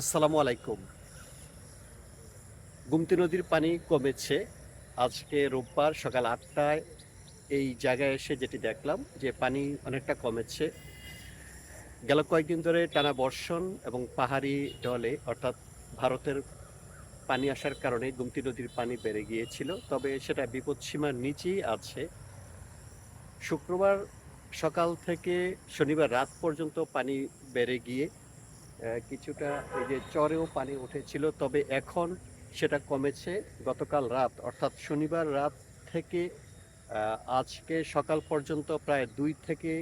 আসসালামু আলাইকুম। গুমতি নদীর পানি কমেছে। আজকে রোববার সকাল আটটায় এই জায়গায় এসে যেটি দেখলাম যে পানি অনেকটা কমেছে। গেল কয়েকদিন ধরে টানা বর্ষণ এবং পাহাড়ি ডলে অর্থাৎ ভারতের পানি আসার কারণে গুমতি নদীর পানি বেড়ে গিয়েছিল। তবে সেটা বিপদসীমার নিচেই আছে। শুক্রবার সকাল থেকে শনিবার রাত পর্যন্ত পানি বেড়ে গিয়ে কিছুটা এই যে চরেও পানি উঠেছিল, তবে এখন সেটা কমেছে। গতকাল রাত, অর্থাৎ শনিবার রাত থেকে আজকে সকাল পর্যন্ত প্রায় দুই থেকে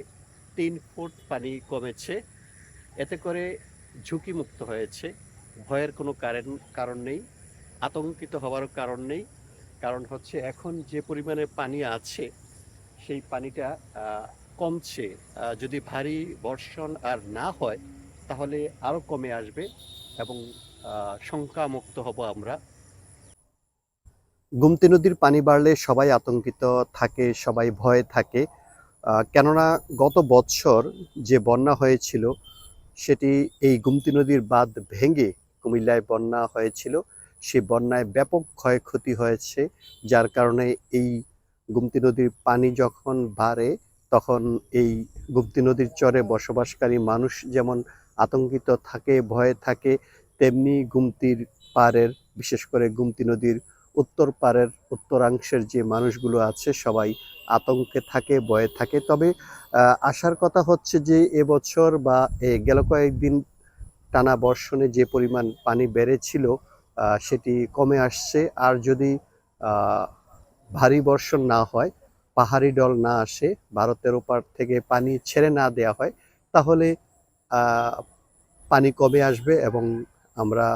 তিন ফুট পানি কমেছে। এতে করে ঝুঁকিমুক্ত হয়েছে। ভয়ের কোনো কারণ কারণ নেই, আতঙ্কিত হওয়ারও কারণ নেই। কারণ হচ্ছে এখন যে পরিমাণে পানি আছে, সেই পানিটা কমছে। যদি ভারী বর্ষণ আর না হয় তাহলে আরও কমে আসবে এবং শঙ্কামুক্ত হব আমরা। গুমতি নদীর পানি বাড়লে সবাই আতঙ্কিত থাকে, সবাই ভয়ে থাকে। কেননা গত বছর যে বন্যা হয়েছিল, সেটি এই গুমতি নদীর বাঁধ ভেঙে কুমিল্লায় বন্যা হয়েছিল। সেই বন্যায় ব্যাপক ক্ষয়ক্ষতি হয়েছে, যার কারণে এই গুমতি নদীর পানি যখন বাড়ে, তখন এই গুমতি নদীর চরে বসবাসকারী মানুষ যেমন আতঙ্কিত থাকে, ভয়ে থাকে, তেমনি গুমতির পাড়ের, বিশেষ করে গুমতি নদীর উত্তর পাড়ের, উত্তরাংশের যে মানুষগুলো আছে সবাই আতঙ্কে থাকে, ভয়ে থাকে। তবে আসার কথা হচ্ছে যে এবছর বা এ গেল কয়েকদিন টানা বর্ষণে যে পরিমাণ পানি বেড়েছিল সেটি কমে আসছে। আর যদি ভারী বর্ষণ না হয়, পাহাড়ি ডল না আসে, ভারতের ওপার থেকে পানি ছেড়ে না দেওয়া হয়, তাহলে পানি কমে আসবে এবং আমরা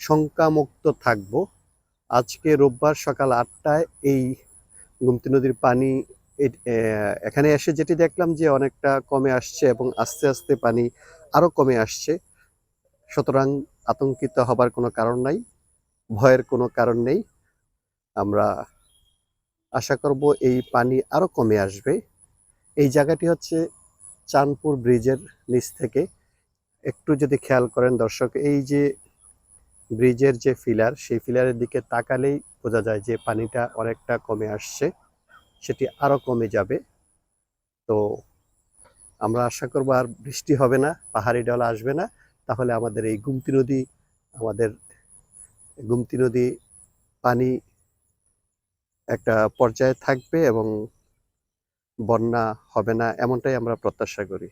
শঙ্কামুক্ত থাকব। আজকে রোববার সকাল আটটায় এই গুমতি নদীর পানি এখানে এসে যেটি দেখলাম যে অনেকটা কমে আসছে এবং আস্তে আস্তে পানি আরও কমে আসছে। সুতরাং আতঙ্কিত হবার কোনো কারণ নাই, ভয়ের কোনো কারণ নেই। আমরা আশা করব এই পানি আরও কমে আসবে। এই জায়গাটি হচ্ছে চাঁদপুর ব্রিজের নিচ থেকে। একটু যদি খেয়াল করেন দর্শক, এই যে ব্রিজের যে ফিলার, সেই ফিলারের দিকে তাকালেই বোঝা যায় যে পানিটা অনেকটা কমে আসছে, সেটি আরও কমে যাবে। তো আমরা আশা করব আর বৃষ্টি হবে না, পাহাড়ি ডলা আসবে না। তাহলে আমাদের এই গুমতি নদী, আমাদের গুমতি নদী পানি একটা পর্যায়ে থাকবে এবং বন্যা হবে না এমনটাই আমরা প্রত্যাশা করি।